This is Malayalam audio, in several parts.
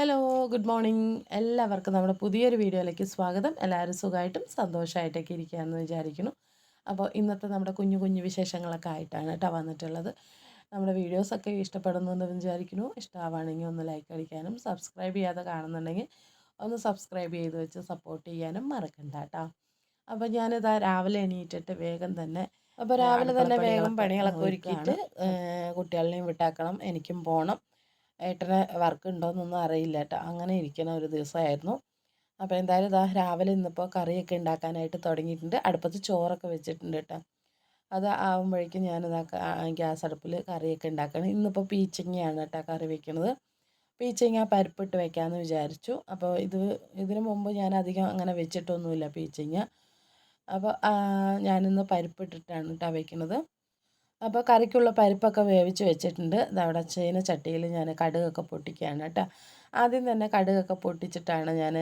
ഹലോ ഗുഡ് മോർണിംഗ് എല്ലാവർക്കും നമ്മുടെ പുതിയൊരു വീഡിയോയിലേക്ക് സ്വാഗതം. എല്ലാവരും സുഖമായിട്ടും സന്തോഷമായിട്ടൊക്കെ ഇരിക്കുകയെന്ന് വിചാരിക്കുന്നു. അപ്പോൾ ഇന്നത്തെ നമ്മുടെ കുഞ്ഞു കുഞ്ഞു വിശേഷങ്ങളൊക്കെ ആയിട്ടാണ് കേട്ടോ വന്നിട്ടുള്ളത്. നമ്മുടെ വീഡിയോസൊക്കെ ഇഷ്ടപ്പെടുന്നു എന്ന് വിചാരിക്കുന്നു. ഇഷ്ടമാവുകയാണെങ്കിൽ ഒന്ന് ലൈക്ക് അടിക്കാനും സബ്സ്ക്രൈബ് ചെയ്യാതെ കാണുന്നുണ്ടെങ്കിൽ ഒന്ന് സബ്സ്ക്രൈബ് ചെയ്ത് വെച്ച് സപ്പോർട്ട് ചെയ്യാനും മറക്കണ്ട കേട്ടോ. അപ്പോൾ ഞാനിതാ രാവിലെ എണീറ്റിട്ട് വേഗം തന്നെ അപ്പോൾ രാവിലെ തന്നെ വേഗം പണികളൊക്കെ ഒരുക്കിയിട്ട് കുട്ടികളെയും വിട്ടാക്കണം എനിക്കും പോകണം ഏട്ടന് വർക്ക് ഉണ്ടോയെന്നൊന്നും അറിയില്ല കേട്ടോ അങ്ങനെ ഇരിക്കണ ഒരു ദിവസമായിരുന്നു അപ്പോൾ എന്തായാലും ഇതാ രാവിലെ ഇന്നിപ്പോൾ കറിയൊക്കെ ഉണ്ടാക്കാനായിട്ട് തുടങ്ങിയിട്ടുണ്ട്. അടുപ്പത്ത് ചോറൊക്കെ വെച്ചിട്ടുണ്ട് കേട്ടോ അത് ആകുമ്പോഴേക്കും ഞാനിതാ ഗ്യാസ് അടുപ്പിൽ കറിയൊക്കെ ഉണ്ടാക്കണം ഇന്നിപ്പോൾ പീച്ചങ്ങയാണ് കേട്ടോ കറി വെക്കണത്. പീച്ചങ്ങ പരിപ്പിട്ട് വെക്കാമെന്ന് വിചാരിച്ചു. അപ്പോൾ ഇത് ഇതിനു മുമ്പ് ഞാൻ അധികം അങ്ങനെ വെച്ചിട്ടൊന്നുമില്ല പീച്ചങ്ങ. അപ്പോൾ ഞാനിന്ന് പരിപ്പിട്ടിട്ടാണ് കേട്ടോ വെക്കുന്നത് അപ്പോൾ കറിക്കുള്ള പരിപ്പൊക്കെ വേവിച്ച് വെച്ചിട്ടുണ്ട്. അതവിടെ ചീന ചട്ടിയിൽ ഞാൻ കടുകൊക്കെ പൊട്ടിക്കുകയാണ് കേട്ടോ. ആദ്യം തന്നെ കടുകൊക്കെ പൊട്ടിച്ചിട്ടാണ് ഞാൻ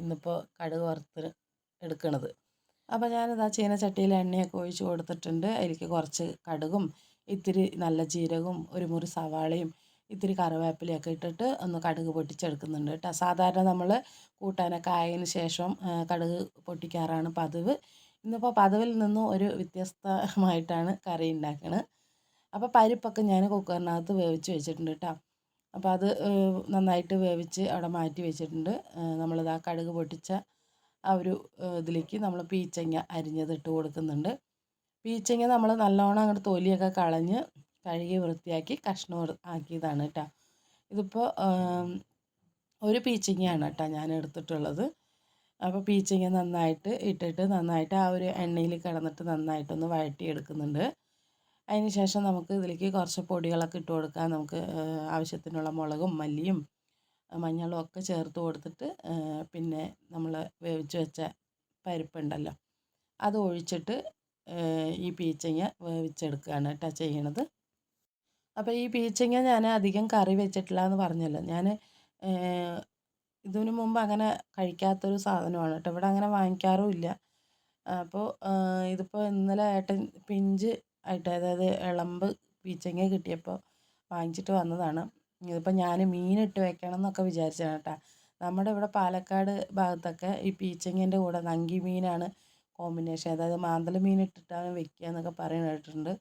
ഇന്നിപ്പോൾ കടുക് വറുത്ത് എടുക്കുന്നത് അപ്പോൾ ഞാനിതാ ചീന ചട്ടിയിൽ എണ്ണയൊക്കെ ഒഴിച്ച് കൊടുത്തിട്ടുണ്ട്. അതിലേക്ക് കുറച്ച് കടുകും ഇത്തിരി നല്ല ജീരകവും ഒരു മുറി സവാളയും ഇത്തിരി കറിവേപ്പിലയൊക്കെ ഇട്ടിട്ട് ഒന്ന് കടുക് പൊട്ടിച്ചെടുക്കുന്നുണ്ട് കേട്ടോ. സാധാരണ നമ്മൾ കൂട്ടാനൊക്കെ ആയതിന് ശേഷം കടുക് പൊട്ടിക്കാറാണ് പതിവ്. ഇന്നിപ്പോൾ പതിവിൽ നിന്നും ഒരു വ്യത്യസ്തമായിട്ടാണ് കറി ഉണ്ടാക്കുന്നത് അപ്പോൾ പരിപ്പൊക്കെ ഞാൻ കുക്കറിനകത്ത് വേവിച്ച് വെച്ചിട്ടുണ്ട് കേട്ടോ അപ്പോൾ അത് നന്നായിട്ട് വേവിച്ച് അവിടെ മാറ്റി വെച്ചിട്ടുണ്ട്. നമ്മളിത് ആ കടുക് പൊട്ടിച്ച ആ ഒരു ഇതിലേക്ക് നമ്മൾ പീച്ചങ്ങ അരിഞ്ഞത് ഇട്ട് കൊടുക്കുന്നുണ്ട്. പീച്ചങ്ങ നമ്മൾ നല്ലോണം അങ്ങോട്ട് തൊലിയൊക്കെ കളഞ്ഞ് കഴുകി വൃത്തിയാക്കി കഷ്ണം ആക്കിയതാണ് കേട്ടോ ഇതിപ്പോൾ ഒരു പീച്ചങ്ങയാണ് കേട്ടോ ഞാൻ എടുത്തിട്ടുള്ളത്. അപ്പോൾ പീച്ചങ്ങ നന്നായിട്ട് ഇട്ടിട്ട് നന്നായിട്ട് ആ ഒരു എണ്ണയിൽ കിടന്നിട്ട് നന്നായിട്ടൊന്ന് വഴറ്റി എടുക്കുന്നുണ്ട് അതിന് ശേഷം നമുക്ക് ഇതിലേക്ക് കുറച്ച് പൊടികളൊക്കെ ഇട്ട് കൊടുക്കാം. നമുക്ക് ആവശ്യത്തിനുള്ള മുളകും മല്ലിയും മഞ്ഞളും ഒക്കെ ചേർത്ത് കൊടുത്തിട്ട് പിന്നെ നമ്മൾ വേവിച്ച് വെച്ച പരിപ്പുണ്ടല്ലോ അത് ഒഴിച്ചിട്ട് ഈ പീച്ചങ്ങ വേവിച്ചെടുക്കുകയാണ് കേട്ടോ ചെയ്യണത്. അപ്പോൾ ഈ പീച്ചങ്ങ ഞാൻ അധികം കറി വെച്ചിട്ടില്ല എന്ന് പറഞ്ഞല്ലോ ഞാൻ ഇതിനു മുമ്പ് അങ്ങനെ കഴിക്കാത്തൊരു സാധനമാണ് കേട്ടോ. ഇവിടെ അങ്ങനെ വാങ്ങിക്കാറുമില്ല അപ്പോൾ ഇതിപ്പോൾ ഇന്നലെ ഏട്ടൻ പിഞ്ച് ആയിട്ട് അതായത് ഇളമ്പ് പീച്ചങ്ങ കിട്ടിയപ്പോൾ വാങ്ങിച്ചിട്ട് വന്നതാണ്. ഇതിപ്പോൾ ഞാൻ മീനിട്ട് വെക്കണം എന്നൊക്കെ വിചാരിച്ചതാണ് കേട്ടോ. നമ്മുടെ ഇവിടെ പാലക്കാട് ഭാഗത്തൊക്കെ ഈ പീച്ചങ്ങേന്റെ കൂടെ നങ്കി മീനാണ് കോമ്പിനേഷൻ. അതായത് മാന്തൽ മീൻ ഇട്ടിട്ടാണ് വെക്കുക എന്നൊക്കെ പറയുന്നത് കേട്ടിട്ടുണ്ട്.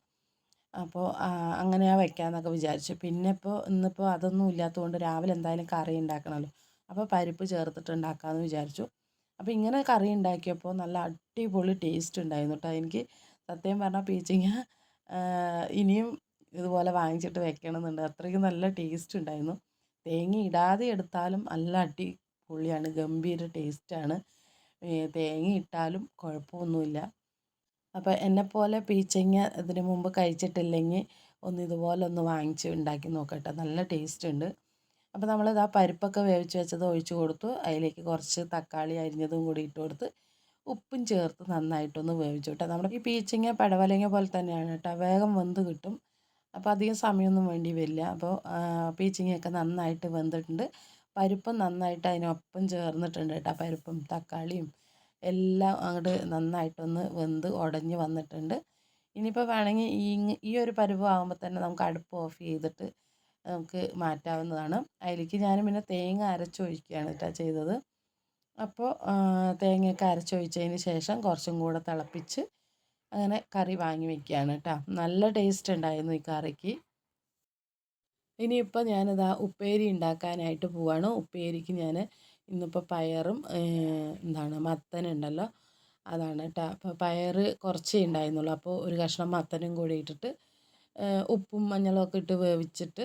അപ്പോൾ അങ്ങനെയാണ് വെക്കാമെന്നൊക്കെ വിചാരിച്ചു. പിന്നെ ഇപ്പോൾ ഇന്നിപ്പോൾ അതൊന്നും ഇല്ലാത്തതുകൊണ്ട് രാവിലെ എന്തായാലും കറി ഉണ്ടാക്കണമല്ലോ അപ്പോൾ പരിപ്പ് ചേർത്തിട്ട് ഉണ്ടാക്കാമെന്ന് വിചാരിച്ചു. അപ്പോൾ ഇങ്ങനെ കറി ഉണ്ടാക്കിയപ്പോൾ നല്ല അടിപൊളി ടേസ്റ്റ് ഉണ്ടായിരുന്നു കേട്ടോ എനിക്ക് സത്യം പറഞ്ഞാൽ പീച്ചിങ്ങ ഇനിയും ഇതുപോലെ വാങ്ങിച്ചിട്ട് വെക്കണമെന്നുണ്ട്. അത്രയ്ക്ക് നല്ല ടേസ്റ്റ് ഉണ്ടായിരുന്നു. തേങ്ങ ഇടാതെ എടുത്താലും നല്ല അടിപൊളിയാണ് ഗംഭീര ടേസ്റ്റാണ് തേങ്ങ ഇട്ടാലും കുഴപ്പമൊന്നുമില്ല. അപ്പോൾ എന്നെപ്പോലെ പീച്ചങ്ങ ഇതിന് മുമ്പ് കഴിച്ചിട്ടില്ലെങ്കിൽ ഒന്ന് ഇതുപോലെ ഒന്ന് വാങ്ങിച്ച് ഉണ്ടാക്കി നോക്കട്ടെ. നല്ല ടേസ്റ്റ് ഉണ്ട്. അപ്പോൾ നമ്മൾ ആ പരിപ്പൊക്കെ വേവിച്ച് വെച്ചത് ഒഴിച്ച് കൊടുത്തു. അതിലേക്ക് കുറച്ച് തക്കാളി അരിഞ്ഞതും കൂടി ഇട്ട് കൊടുത്ത് ഉപ്പും ചേർത്ത് നന്നായിട്ടൊന്ന് വേവിച്ചു കേട്ടോ നമ്മുടെ ഈ പീച്ചിങ്ങ പടവലങ്ങ പോലെ തന്നെയാണ് കേട്ടോ. വേഗം വെന്ത് കിട്ടും. അപ്പോൾ അധികം സമയമൊന്നും വേണ്ടി വരില്ല. അപ്പോൾ പീച്ചിങ്ങയൊക്കെ നന്നായിട്ട് വെന്തിട്ടുണ്ട്. പരിപ്പും നന്നായിട്ട് അതിനൊപ്പം ചേർന്നിട്ടുണ്ട് കേട്ടോ. പരിപ്പും തക്കാളിയും എല്ലാം അങ്ങോട്ട് നന്നായിട്ടൊന്ന് വെന്ത് ഉടഞ്ഞ് വന്നിട്ടുണ്ട്. ഇനിയിപ്പോൾ വേണമെങ്കിൽ ഈ ഈ ഒരു പരുവം ആകുമ്പോൾ തന്നെ നമുക്ക് അടുപ്പ് ഓഫ് ചെയ്തിട്ട് നമുക്ക് മാറ്റാവുന്നതാണ്. അതിലേക്ക് ഞാൻ പിന്നെ തേങ്ങ അരച്ചൊഴിക്കുകയാണ് കേട്ടോ ചെയ്തത്. അപ്പോൾ തേങ്ങയൊക്കെ അരച്ചൊഴിച്ചതിന് ശേഷം കുറച്ചും കൂടെ തിളപ്പിച്ച് അങ്ങനെ കറി വാങ്ങി വെക്കുകയാണ് കേട്ടോ. നല്ല ടേസ്റ്റ് ഉണ്ടായിരുന്നു ഈ കറിക്ക്. ഇനിയിപ്പോൾ ഞാനിതാ ഉപ്പേരി ഉണ്ടാക്കാനായിട്ട് പോവാണ്. ഉപ്പേരിക്ക് ഞാൻ ഇന്നിപ്പോൾ പയറും എന്താണ് മത്തനുണ്ടല്ലോ അതാണ് കേട്ടോ. അപ്പോൾ പയർ കുറച്ചേ ഉണ്ടായിരുന്നുള്ളൂ. അപ്പോൾ ഒരു കഷ്ണം മത്തനും കൂടി ഇട്ടിട്ട് ഉപ്പും മഞ്ഞളും ഒക്കെ ഇട്ട് വേവിച്ചിട്ട്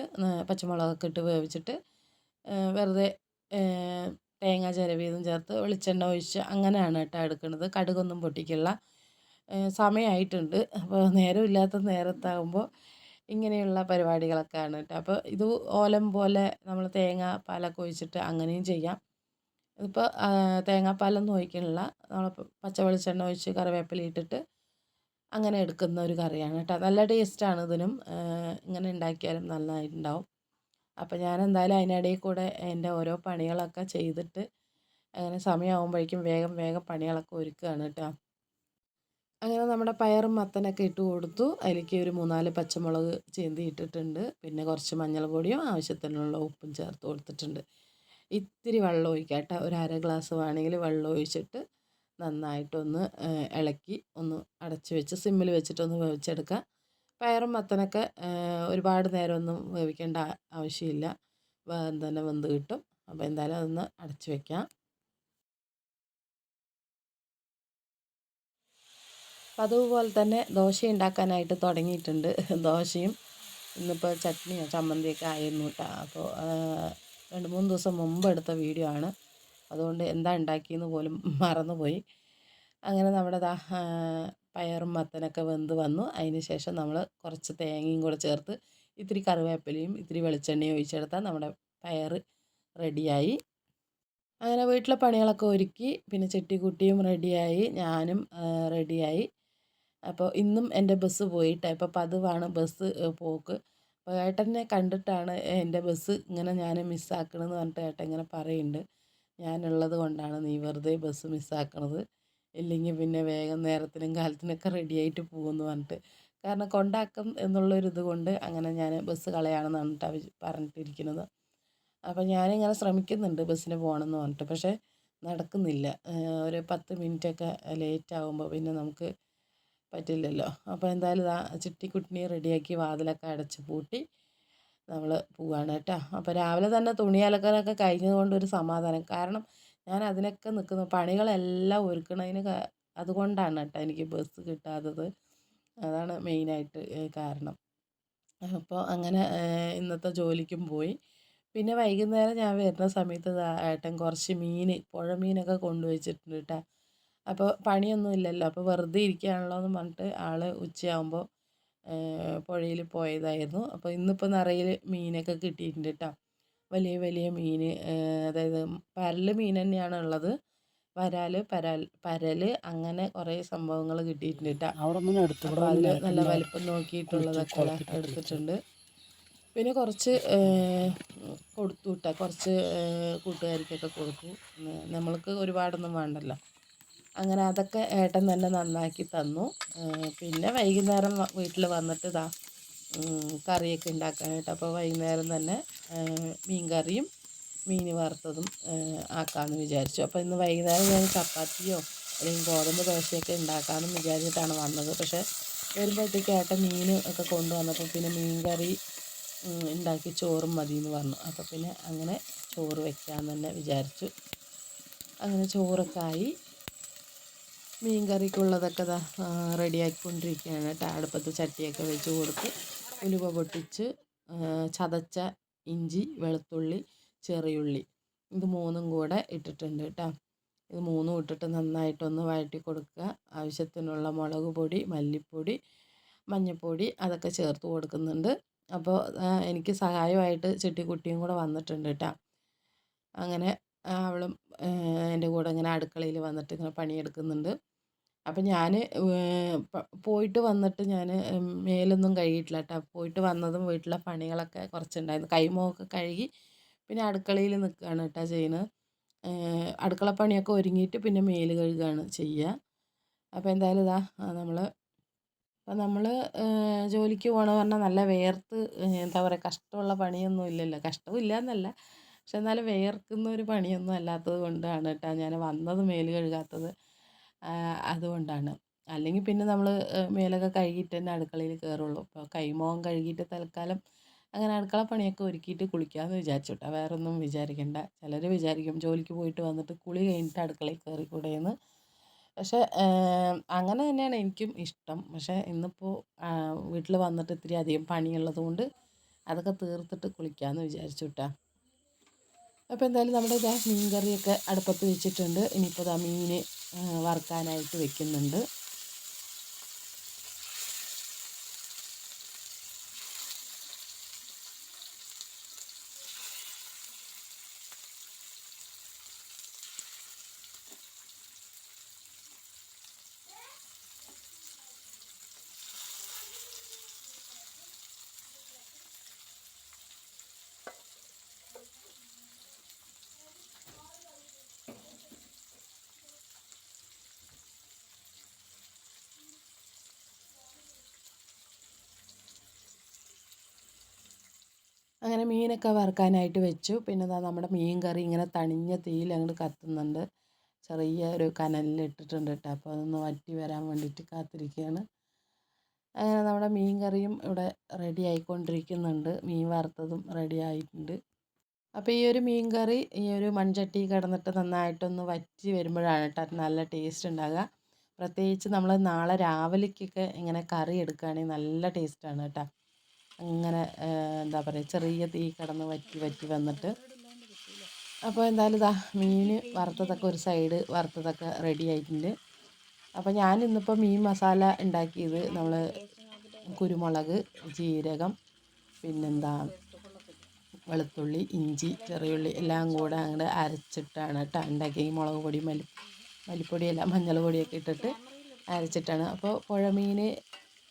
പച്ചമുളകൊക്കെ ഇട്ട് വേവിച്ചിട്ട് വെറുതെ തേങ്ങ ചിരവിയതും ചേർത്ത് വെളിച്ചെണ്ണ ഒഴിച്ച് അങ്ങനെയാണ് കേട്ടോ എടുക്കുന്നത്. കടുകൊന്നും പൊട്ടിക്കില്ല. സമയമായിട്ടുണ്ട് അപ്പോൾ നേരമില്ലാത്ത നേരത്താകുമ്പോൾ ഇങ്ങനെയുള്ള പരിപാടികളൊക്കെയാണ് കേട്ടോ. അപ്പോൾ ഇത് ഓലം പോലെ നമ്മൾ തേങ്ങ പാലൊക്കെ ഒഴിച്ചിട്ട് അങ്ങനെയും ചെയ്യാം. ഇതിപ്പോൾ തേങ്ങാപ്പാലൊന്നും ഒഴിക്കണില്ല. നമ്മൾ പച്ച വെളിച്ചെണ്ണ ഒഴിച്ച് കറിവേപ്പില ഇട്ടിട്ട് അങ്ങനെ എടുക്കുന്ന ഒരു കറിയാണ് കേട്ടോ. നല്ല ടേസ്റ്റാണ് ഇതിനും. ഇങ്ങനെ ഉണ്ടാക്കിയാലും നന്നായിട്ടുണ്ടാവും. അപ്പോൾ ഞാൻ എന്തായാലും അതിനിടയിൽ കൂടെ എന്റെ ഓരോ പണികളൊക്കെ ചെയ്തിട്ട് അങ്ങനെ സമയമാകുമ്പോഴേക്കും വേഗം വേഗം പണികളൊക്കെ ഒരുക്കുകയാണ് കേട്ടോ. അങ്ങനെ നമ്മുടെ പയറും മത്തനൊക്കെ ഇട്ട് കൊടുത്തു. അതിലേക്ക് ഒരു മൂന്നാൽ പച്ചമുളക് ചീന്തി ഇട്ടിട്ടുണ്ട്. പിന്നെ കുറച്ച് മഞ്ഞൾപ്പൊടിയും ആവശ്യത്തിനുള്ള ഉപ്പും ചേർത്ത് കൊടുത്തിട്ടുണ്ട്. ഇത്തിരി വെള്ളം ഒഴിക്കാം കേട്ടോ. ഒരു അര ഗ്ലാസ് വേണമെങ്കിൽ വെള്ളം ഒഴിച്ചിട്ട് നന്നായിട്ടൊന്ന് ഇളക്കി ഒന്ന് അടച്ച് വെച്ച് സിമ്മിൽ വെച്ചിട്ടൊന്ന് വേവിച്ചെടുക്കുക. പയറും മത്തനൊക്കെ ഒരുപാട് നേരമൊന്നും വേവിക്കേണ്ട ആവശ്യമില്ല. തന്നെ വെന്ത് കിട്ടും. അപ്പോൾ എന്തായാലും അതൊന്ന് അടച്ച് വെക്കാം. അതുപോലെ തന്നെ ദോശ ഉണ്ടാക്കാനായിട്ട് തുടങ്ങിയിട്ടുണ്ട്. ദോശയും ഇന്നിപ്പോൾ ചട്നിയോ ചമ്മന്തിയൊക്കെ ആയിരുന്നു കേട്ടോ അപ്പോൾ രണ്ട് മൂന്ന് ദിവസം മുമ്പ് എടുത്ത വീഡിയോ ആണ്. അതുകൊണ്ട് എന്താ ഉണ്ടാക്കിയെന്ന് പോലും മറന്നുപോയി. അങ്ങനെ നമ്മുടെ ദാ പയറും മത്തനൊക്കെ വെന്ത് വന്നു. അതിന് ശേഷം നമ്മൾ കുറച്ച് തേങ്ങയും കൂടെ ചേർത്ത് ഇത്തിരി കറിവേപ്പിലയും ഇത്തിരി വെളിച്ചെണ്ണയും ഒഴിച്ചെടുത്താൽ നമ്മുടെ പയർ റെഡിയായി. അങ്ങനെ വീട്ടിലെ പണികളൊക്കെ ഒരുക്കി. പിന്നെ ചെട്ടിക്കുട്ടിയും റെഡിയായി. ഞാനും റെഡിയായി. അപ്പോൾ ഇന്നും എന്റെ ബസ് പോയിട്ട് ഇപ്പോൾ പതിവാണ് ബസ് പോക്ക്. അപ്പോൾ ഏട്ടനെ കണ്ടിട്ടാണ് എന്റെ ബസ് ഇങ്ങനെ ഞാൻ മിസ്സാക്കണമെന്ന് പറഞ്ഞിട്ട് ഏട്ടൻ ഇങ്ങനെ പറയുന്നുണ്ട്. ഞാനുള്ളത് കൊണ്ടാണ് നീ വെറുതെ ബസ് മിസ്സാക്കണത്. ഇല്ലെങ്കിൽ പിന്നെ വേഗം നേരത്തിനും കാലത്തിനൊക്കെ റെഡി ആയിട്ട് പോകുമെന്ന് പറഞ്ഞിട്ട്. കാരണം കൊണ്ടാക്കും എന്നുള്ളൊരിത് കൊണ്ട് അങ്ങനെ ഞാൻ ബസ് കളയാണെന്ന് പറഞ്ഞിട്ട് പറഞ്ഞിട്ടിരിക്കുന്നത്. അപ്പോൾ ഞാനിങ്ങനെ ശ്രമിക്കുന്നുണ്ട് ബസ്സിന് പോകണമെന്ന് പറഞ്ഞിട്ട്. പക്ഷേ നടക്കുന്നില്ല. ഒരു പത്ത് മിനിറ്റൊക്കെ ലേറ്റ് ആകുമ്പോൾ പിന്നെ നമുക്ക് പറ്റില്ലല്ലോ. അപ്പോൾ എന്തായാലും ഇതാ ചിട്ടിക്കുട്ടിനെ റെഡിയാക്കി വാതിലൊക്കെ അടച്ച് പൂട്ടി നമ്മൾ പോവുകയാണ് കേട്ടോ. അപ്പോൾ രാവിലെ തന്നെ തുണി അലക്കാനൊക്കെ കഴിഞ്ഞതുകൊണ്ട് ഒരു സമാധാനം. കാരണം ഞാൻ അതിനൊക്കെ നിൽക്കുന്നു പണികളെല്ലാം ഒരുക്കണതിന് അതുകൊണ്ടാണ് കേട്ടോ എനിക്ക് ബസ് കിട്ടാത്തത്. അതാണ് മെയിനായിട്ട് കാരണം. അപ്പോൾ അങ്ങനെ ഇന്നത്തെ ജോലിക്കും പോയി. പിന്നെ വൈകുന്നേരം ഞാൻ വരുന്ന സമയത്ത് ഏട്ടൻ കുറച്ച് മീൻ പുഴ മീനൊക്കെ കൊണ്ടുവച്ചിട്ടുണ്ട് കേട്ടോ. അപ്പോൾ പണിയൊന്നും ഇല്ലല്ലോ. അപ്പോൾ വെറുതെ ഇരിക്കുകയാണല്ലോ എന്ന് പറഞ്ഞിട്ട് ആൾ ഉച്ചയാകുമ്പോൾ പുഴയിൽ പോയതായിരുന്നു. അപ്പോൾ ഇന്നിപ്പോൾ നിറയെ മീനൊക്കെ കിട്ടിയിട്ടുണ്ട് കേട്ടോ വലിയ വലിയ മീൻ അതായത് പരൽ മീൻ തന്നെയാണ് ഉള്ളത്. വരാൽ പരാൽ പരൽ അങ്ങനെ കുറേ സംഭവങ്ങൾ കിട്ടിയിട്ടുണ്ട് കേട്ടോ അപ്പോൾ അതിൽ നല്ല വലിപ്പം നോക്കിയിട്ടുള്ളതൊക്കെ എടുത്തിട്ടുണ്ട്. പിന്നെ കുറച്ച് കൊടുത്തു വിട്ടാൽ കുറച്ച് കൂട്ടുകാർക്കൊക്കെ കൊടുത്തു. നമ്മൾക്ക് ഒരുപാടൊന്നും വേണ്ടല്ലോ. അങ്ങനെ അതൊക്കെ ഏട്ടൻ തന്നെ നന്നാക്കി തന്നു. പിന്നെ വൈകുന്നേരം വീട്ടിൽ വന്നിട്ട് ഇതാ കറിയൊക്കെ ഉണ്ടാക്കാനായിട്ട് അപ്പോൾ വൈകുന്നേരം തന്നെ മീൻ കറിയും മീൻ വറുത്തതും ആക്കാമെന്ന് വിചാരിച്ചു. അപ്പോൾ ഇന്ന് വൈകുന്നേരം ഞാൻ ചപ്പാത്തിയോ അല്ലെങ്കിൽ ഗോതമ്പ് ദോശയൊക്കെ ഉണ്ടാക്കാമെന്ന് വിചാരിച്ചിട്ടാണ് വന്നത്. പക്ഷേ വരുമ്പോഴത്തേക്ക് ഏട്ടൻ മീൻ ഒക്കെ കൊണ്ടുവന്നപ്പോൾ പിന്നെ മീൻ കറി ഉണ്ടാക്കി ചോറും മതി എന്ന് പറഞ്ഞു. അപ്പോൾ പിന്നെ അങ്ങനെ ചോറ് വെക്കാമെന്ന് തന്നെ വിചാരിച്ചു. അങ്ങനെ ചോറൊക്കെ ആയി. മീൻ കറിക്കുള്ളതൊക്കെ ഇതാ റെഡിയാക്കിക്കൊണ്ടിരിക്കുകയാണ് കേട്ടോ അടുപ്പത്ത് ചട്ടിയൊക്കെ വെച്ച് കൊടുത്ത് ഉലുവ പൊട്ടിച്ച് ചതച്ച ഇഞ്ചി വെളുത്തുള്ളി ചെറിയുള്ളി ഇത് മൂന്നും കൂടെ ഇട്ടിട്ടുണ്ട് കേട്ടോ ഇത് മൂന്നും ഇട്ടിട്ട് നന്നായിട്ടൊന്ന് വഴറ്റി കൊടുക്കുക. ആവശ്യത്തിനുള്ള മുളക് പൊടി മല്ലിപ്പൊടി മഞ്ഞൾപ്പൊടി അതൊക്കെ ചേർത്ത് കൊടുക്കുന്നുണ്ട്. അപ്പോൾ എനിക്ക് സഹായമായിട്ട് ചെട്ടിക്കുട്ടിയും കൂടെ വന്നിട്ടുണ്ട് കേട്ടോ അങ്ങനെ അവളും എന്റെ കൂടെ ഇങ്ങനെ അടുക്കളയിൽ വന്നിട്ട് ഇങ്ങനെ പണിയെടുക്കുന്നുണ്ട്. അപ്പം ഞാൻ പോയിട്ട് വന്നിട്ട് ഞാൻ മേലൊന്നും കഴുകിയിട്ടില്ല കേട്ടോ പോയിട്ട് വന്നതും വീട്ടിലെ പണികളൊക്കെ കുറച്ചുണ്ടായിരുന്നു. കൈമുഖമൊക്കെ കഴുകി പിന്നെ അടുക്കളയിൽ നിൽക്കുകയാണ് കേട്ടോ ചെയ്യുന്നത് അടുക്കള പണിയൊക്കെ ഒരുങ്ങിയിട്ട് പിന്നെ മേൽ കഴുകുകയാണ് ചെയ്യുക അപ്പോൾ എന്തായാലും ഇതാ നമ്മൾ അപ്പം നമ്മൾ ജോലിക്ക് പോകണമെന്ന് പറഞ്ഞാൽ നല്ല വേർത്ത് എന്താ പറയുക കഷ്ടമുള്ള പണിയൊന്നും ഇല്ലല്ലോ. കഷ്ടവും ഇല്ല എന്നല്ല പക്ഷെ എന്നാലും വേർക്കുന്ന ഒരു പണിയൊന്നും അല്ലാത്തത് കൊണ്ടാണ് കേട്ടോ. ഞാൻ വന്നത് മേൽ കഴുകാത്തത് അതുകൊണ്ടാണ്. അല്ലെങ്കിൽ പിന്നെ നമ്മൾ മേലൊക്കെ കഴുകിയിട്ട് തന്നെ അടുക്കളയിൽ കയറുള്ളൂ. അപ്പോൾ കൈമോഹം കഴുകിയിട്ട് തൽക്കാലം അങ്ങനെ അടുക്കള പണിയൊക്കെ ഒരുക്കിയിട്ട് കുളിക്കാമെന്ന് വിചാരിച്ചു കേട്ടോ. വേറെ ഒന്നും വിചാരിക്കേണ്ട. ചിലർ വിചാരിക്കും ജോലിക്ക് പോയിട്ട് വന്നിട്ട് കുളി കഴിഞ്ഞിട്ട് അടുക്കളയിൽ കയറിക്കൂടെയെന്ന് പക്ഷേ അങ്ങനെ തന്നെയാണ് എനിക്കും ഇഷ്ടം. പക്ഷേ ഇന്നിപ്പോൾ വീട്ടിൽ വന്നിട്ട് ഇത്തിരി അധികം പണിയുള്ളത് കൊണ്ട് അതൊക്കെ തീർത്തിട്ട് കുളിക്കാമെന്ന് വിചാരിച്ചു കേട്ടോ. അപ്പോൾ എന്തായാലും നമ്മുടെ ഇതാ മീൻ കറിയൊക്കെ അടുപ്പത്ത് വെച്ചിട്ടുണ്ട്. ഇനിയിപ്പോൾ ഇതാ മീൻ വറുക്കാനായിട്ട് വെക്കുന്നുണ്ട്. അങ്ങനെ മീനൊക്കെ വറുക്കാനായിട്ട് വെച്ചു. പിന്നെ ദാ നമ്മുടെ മീൻ കറി ഇങ്ങനെ തണിഞ്ഞ തീയിൽ അങ്ങോട്ട് കത്തുന്നുണ്ട്. ചെറിയ ഒരു കനലിൽ ഇട്ടിട്ടുണ്ട് കേട്ടോ. അപ്പോൾ അതൊന്ന് വറ്റി വരാൻ വേണ്ടിയിട്ട് കാത്തിരിക്കുകയാണ് അങ്ങനെ നമ്മുടെ മീൻ കറിയും ഇവിടെ റെഡി ആയിക്കൊണ്ടിരിക്കുന്നുണ്ട്. മീൻ വറുത്തതും റെഡി ആയിട്ടുണ്ട്. അപ്പോൾ ഈ ഒരു മീൻ കറി ഈ ഒരു മൺചട്ടി കിടന്നിട്ട് നന്നായിട്ടൊന്ന് വറ്റി വരുമ്പോഴാണ് കേട്ടോ നല്ല ടേസ്റ്റ് ഉണ്ടാകുക പ്രത്യേകിച്ച് നമ്മൾ നാളെ രാവിലേക്കൊക്കെ ഇങ്ങനെ കറി എടുക്കുകയാണെങ്കിൽ നല്ല ടേസ്റ്റാണ് കേട്ടോ. അങ്ങനെ എന്താ പറയുക ചെറിയ തീ കിടന്ന് വറ്റി വറ്റി വന്നിട്ട് അപ്പോൾ എന്തായാലും ഇതാ മീൻ വറുത്തതൊക്കെ ഒരു സൈഡ് വറുത്തതൊക്കെ റെഡി ആയിട്ടുണ്ട്. അപ്പോൾ ഞാൻ ഇന്നിപ്പോൾ മീൻ മസാല ഉണ്ടാക്കിയത് നമ്മൾ കുരുമുളക് ജീരകം പിന്നെന്താ വെളുത്തുള്ളി ഇഞ്ചി ചെറിയുള്ളി എല്ലാം കൂടെ അങ്ങോട്ട് അരച്ചിട്ടാണ് കേട്ടോ ഉണ്ടാക്കി മുളക് പൊടി മല്ലി മല്ലിപ്പൊടിയല്ല മഞ്ഞൾ പൊടിയൊക്കെ ഇട്ടിട്ട് അരച്ചിട്ടാണ്. അപ്പോൾ പുഴമീൻ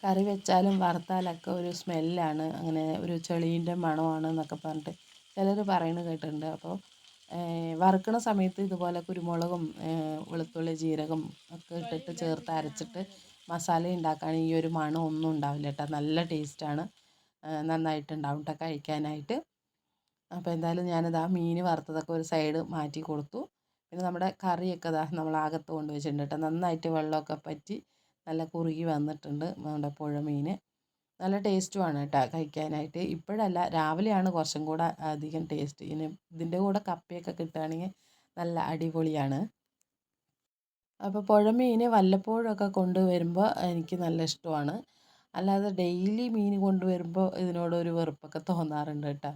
കറി വെച്ചാലും വറുത്താലൊക്കെ ഒരു സ്മെല്ലാണ്. അങ്ങനെ ഒരു ചെളീന്റെ മണമാണ് എന്നൊക്കെ പറഞ്ഞിട്ട് ചിലർ പറയുന്നത് കേട്ടിട്ടുണ്ട്. അപ്പോൾ വറുക്കണ സമയത്ത് ഇതുപോലെ കുരുമുളകും വെളുത്തുള്ളി ജീരകം ഒക്കെ ഇട്ടിട്ട് ചേർത്ത് അരച്ചിട്ട് മസാല ഉണ്ടാക്കാൻ ഈ ഒരു മണം ഒന്നും ഉണ്ടാവില്ല കേട്ടോ. നല്ല ടേസ്റ്റാണ്. നന്നായിട്ടുണ്ടാവും കേട്ടോ കഴിക്കാനായിട്ട്. അപ്പോൾ എന്തായാലും ഞാനിതാ മീൻ വറുത്തതൊക്കെ ഒരു സൈഡ് മാറ്റി കൊടുത്തു. പിന്നെ നമ്മുടെ കറിയൊക്കെ നമ്മൾ അകത്ത് കൊണ്ട് വെച്ചിട്ടുണ്ട് കേട്ടോ നന്നായിട്ട് വെള്ളമൊക്കെ പറ്റി നല്ല കുറുകി വന്നിട്ടുണ്ട് നമ്മുടെ പുഴ മീൻ. നല്ല ടേസ്റ്റുമാണ് കേട്ടോ കഴിക്കാനായിട്ട്. ഇപ്പോഴല്ല രാവിലെയാണ് കുറച്ചും കൂടെ അധികം ടേസ്റ്റ് ഇനി ഇതിന്റെ കൂടെ കപ്പയൊക്കെ കിട്ടുകയാണെങ്കിൽ നല്ല അടിപൊളിയാണ്. അപ്പോൾ പുഴ മീൻ വല്ലപ്പോഴൊക്കെ കൊണ്ടുവരുമ്പോൾ എനിക്ക് നല്ല ഇഷ്ടമാണ്. അല്ലാതെ ഡെയിലി മീൻ കൊണ്ടുവരുമ്പോൾ ഇതിനോടൊരു വെറുപ്പൊക്കെ തോന്നാറുണ്ട് കേട്ടോ.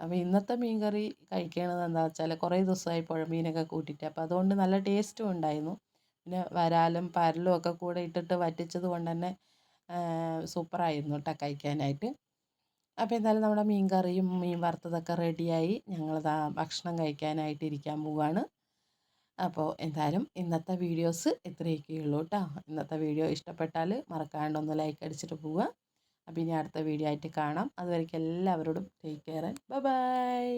അപ്പോൾ ഇന്നത്തെ മീൻ കറി കഴിക്കണത് എന്താ വെച്ചാൽ കുറേ ദിവസമായി പുഴ മീനൊക്കെ കൂട്ടിയിട്ട്. അപ്പോൾ അതുകൊണ്ട് നല്ല ടേസ്റ്റും ഉണ്ടായിരുന്നു. പിന്നെ വരാലും പരലും ഒക്കെ കൂടെ ഇട്ടിട്ട് വറ്റിച്ചത് കൊണ്ട് തന്നെ സൂപ്പറായിരുന്നു കേട്ടോ കഴിക്കാനായിട്ട്. അപ്പോൾ എന്തായാലും നമ്മുടെ മീൻ കറിയും മീൻ വറുത്തതൊക്കെ റെഡിയായി. ഞങ്ങൾ ഭക്ഷണം കഴിക്കാനായിട്ട് ഇരിക്കാൻ പോവുകയാണ് അപ്പോൾ എന്തായാലും ഇന്നത്തെ വീഡിയോസ് ഇത്രയൊക്കെ ഉള്ളൂ കേട്ടോ ഇന്നത്തെ വീഡിയോ ഇഷ്ടപ്പെട്ടാൽ മറക്കാണ്ട് ഒന്ന് ലൈക്ക് അടിച്ചിട്ട് പോവുക. അപ്പോൾ ഇനി അടുത്ത വീഡിയോ ആയിട്ട് കാണാം. അതുവരേക്കും എല്ലാവരോടും ടേക്ക് കെയർ ബൈ